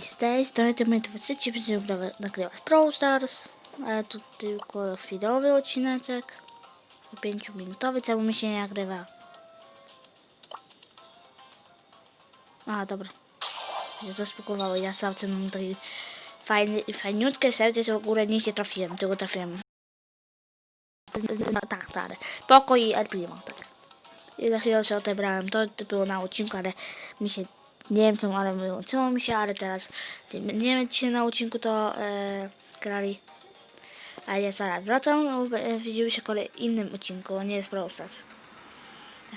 Z tej strony to my 20 będziemy nagrywać Brawl Stars. Ale to tylko chwilowy odcineczek. 5 minutowy, cały mi się nie nagrywa. A, dobra. Się zaspokowało. Ja sam mam taki fajny, fajniutkie serce, w ogóle nie się trafiłem, tylko trafiłem. No, tak, tak. Poko i El Primo, tak. I za chwilę się odebrałem. To, to było na odcinku, ale mi się nie wiem co, ale wyłączyło mi się, ale teraz nie wiem dzisiaj na odcinku to e, grali. A ja zaraz wracam, no, e, widzimy się w innym odcinku, nie jest Brawl Stars.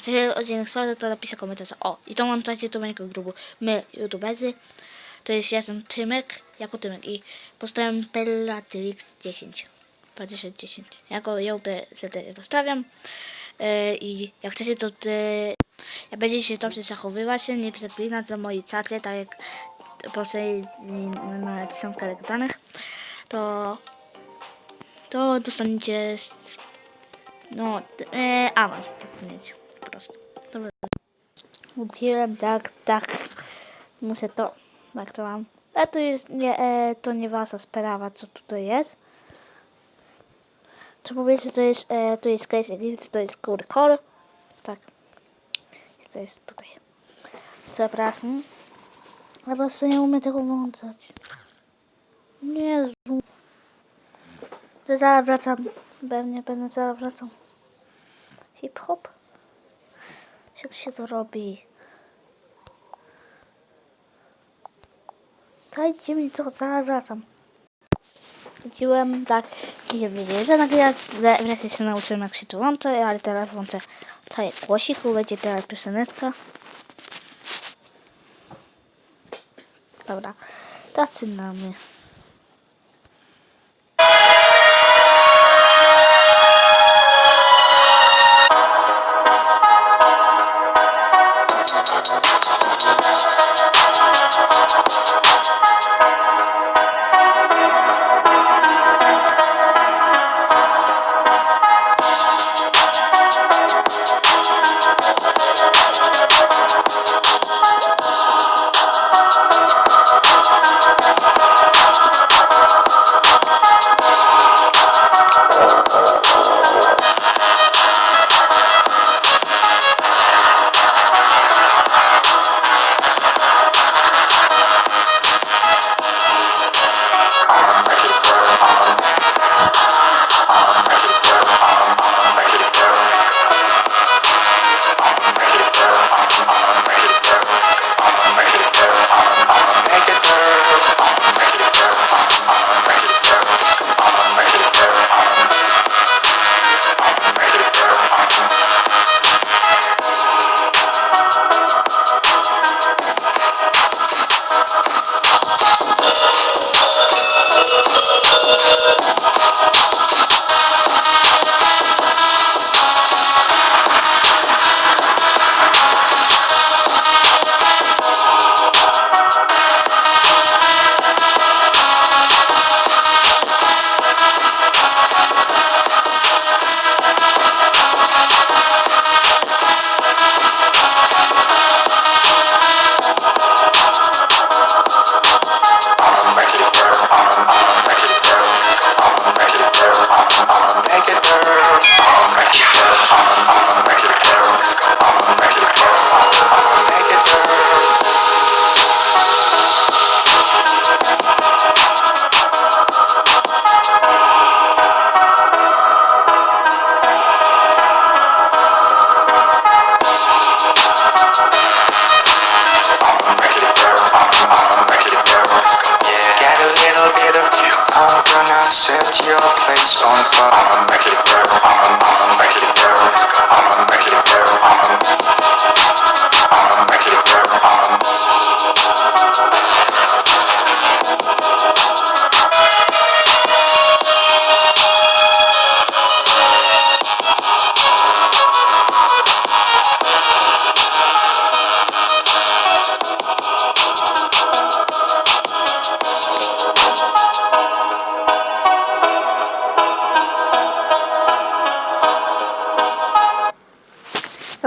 Jak odcinek sprawdzę, to napiszę komentarz. O, i to montacie do mojego grupu. My, youtuberzy. To jest, ja jestem Tymek, jako Tymek i postawiam Bellatrix 10. 2010. Jako ją serdecznie pozdrawiam. E, I jak chcecie, to te, jak będziecie dobrze zachowywać, się, nie przeklinać za mojej cacy, tak jak poprzedniej na dziesiątkę danych, to to dostaniecie no e, awans dostaniecie po prostu. Dobra. Udziłem, tak, tak. Muszę to, jak to mam. A to jest nie, e, to nie wasza sprawa, co tutaj jest. Co powiecie, to jest, e, to jest case to jest core core. Tak. To jest tutaj. Przepraszam. Ale po prostu nie umiem tego włączać. Jezu. To Zaraz wracam. Pewnie będę zaraz wracam. Hip hop. Jak się to robi? Dajcie mi to, zaraz wracam. Chodziłem tak, dzisiaj wiedzieć, nagle wreszcie się nauczyłem jak się to łączy, ale teraz łączę cały głosik, bo będzie teraz pioseneczka. Dobra, zaczynamy.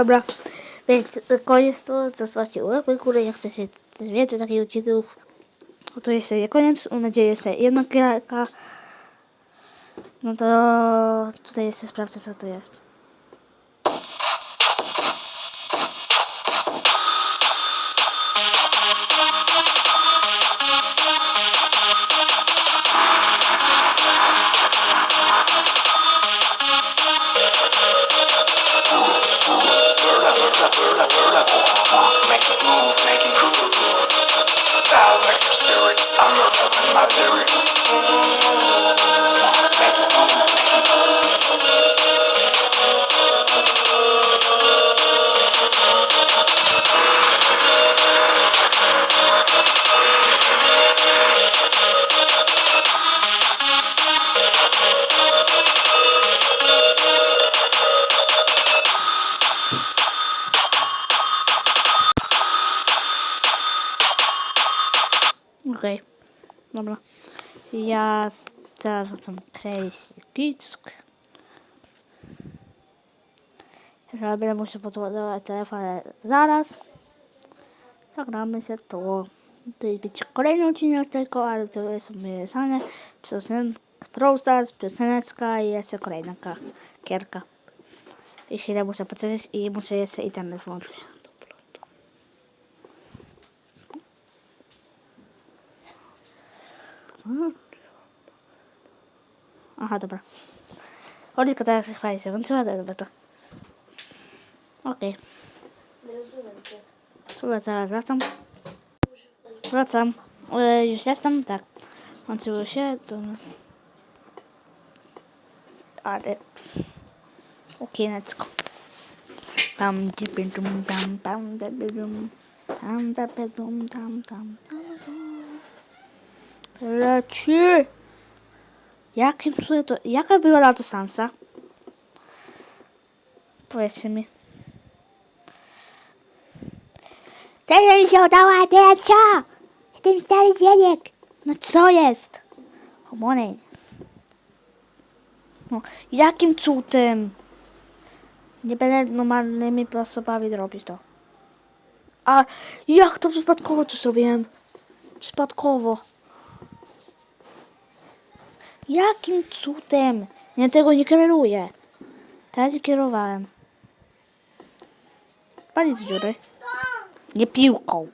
Dobra, więc koniec to, co słuchajcie łapy górę, jak chcecie więcej takich odcinków, To jest nie koniec. Mam nadzieję, że jedna gierka. No to tutaj jeszcze sprawdzę co tu jest. Okej. Dobra. Ja teraz wracam Crazy Kick. Ja będę musiał podładować telefon, ale zaraz. Zagramy się to. To być kolejny odcinek tego, ale to jest umieszane. Piosenka, Brawl Stars, pioseneczka i jeszcze kolejna ka- gierka. I chwilę muszę poczekać i muszę jeszcze internet włączyć. Aha, dobra. Oli tylko teraz chwali się, on trzeba robić to. Okej. Okay. Dobra, zaraz wracam. Wracam. E, już jestem? Tak. Kończyło się, dobra. Ale... Okej, okay, let's go. Tam, tam, tam, tam, tam, tam, tam, tam, tam, tam, tam, tam, tam, tam, tam, tam, tam, Leci! Jakim cudem to... Jaka była lato Sansa? Powiedzcie mi. Teraz mi się udała, teraz co? Ten stary dzieniek. No co jest? Homonej. No, jakim cudem? Nie będę normalnymi sposobami robić to. A jak to przypadkowo to zrobiłem? Przypadkowo. Jakim cudem? Ja tego nie kieruję. Teraz kierowałem. Palić dziury. Nie piłką.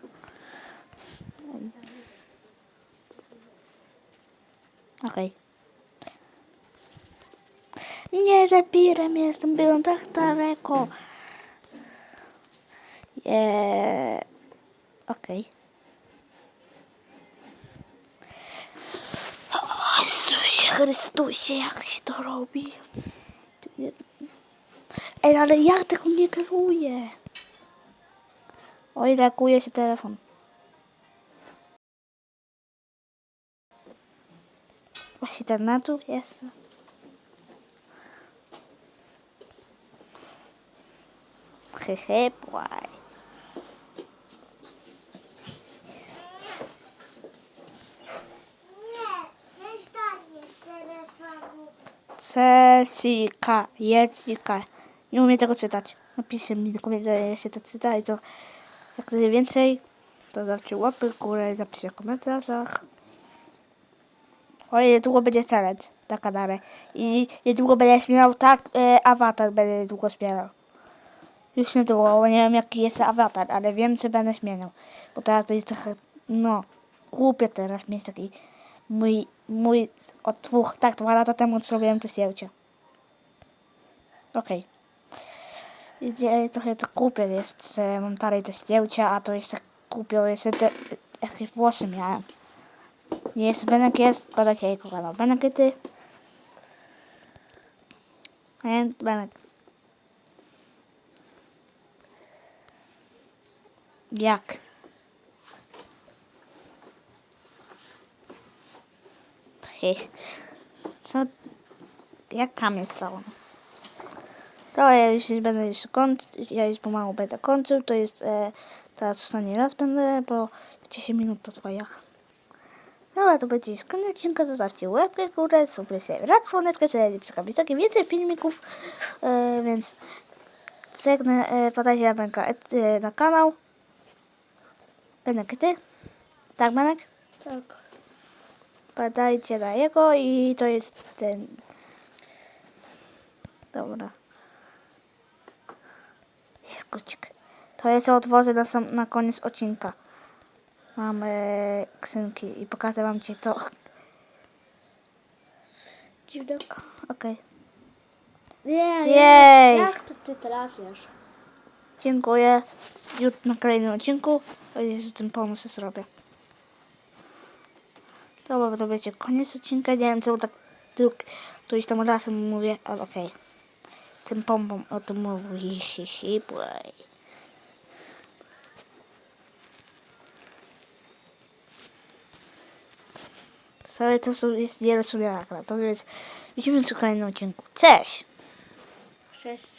Okej. Nie repirem jestem, byłem tak daleko. Eee, Okej. O Chrystusie, jak się to robi? Ej, ale jak tego nie kieruję? Oj, lakuje się telefon. Właśnie internetu jest. Hehe. Nie, nie stanie telefonu. Cesika, Jessica. Nie umiem tego czytać. Napiszcie mi do komentarza, jak się to czyta i to jak ktoś więcej, to dajcie łapy w górę i napiszcie w komentarzach. Oj, niedługo będzie challenge na kanale. I niedługo będę śmiał tak, e, awatar będę niedługo śmiał. Już niedługo, bo nie wiem jaki jest awatar, ale wiem, czy będę śmiał. Bo teraz to jest trochę, no, głupie teraz mieć taki mój, mój od dwóch, tak, dwa lata temu zrobiłem to zdjęcie. Okej. Nie, Trochę to głupie jest, mam dalej te zdjęcia, a to jest tak głupio, jeszcze te, jakieś włosy miałem. Jest, Benek jest, badać jajko kanał. Benek i ty. A ja, Benek. Jak? Hej. Co? Jak kamień stał? To ja już będę już kończyć, ja już pomału będę kończył, to jest, e, teraz ostatni raz będę, bo 10 minut to twoja. Dobra, to będzie już koniec odcinka, zostawcie łapkę w górę, subskrypcję, raz dzwoneczkę, żeby nie przegapić takie więcej filmików, e, więc żegnę, e, podajcie na, e, na kanał. Benek, ty? Tak, Benek? Tak. Badajcie na jego i to jest ten. Dobra. Jest kucik. To jest odwozy na, sam, na koniec odcinka. Mamy ksynki i pokażę wam ci to. Dziwne. Okej. Nie, Jej! Jak to ty trafiasz? Dziękuję. Jutro na kolejnym odcinku. Z tym pomysł zrobię. Dobra, to wiecie, koniec odcinka. Nie wiem, co tak tylko któryś tam razem mówię, ale okej. Tym pompą o tym mówi. Hi, hi, błej. Sorry, to są- jest nierozumiana gra. To jest... Widzimy się w kolejnym odcinku. Cześć! Cześć.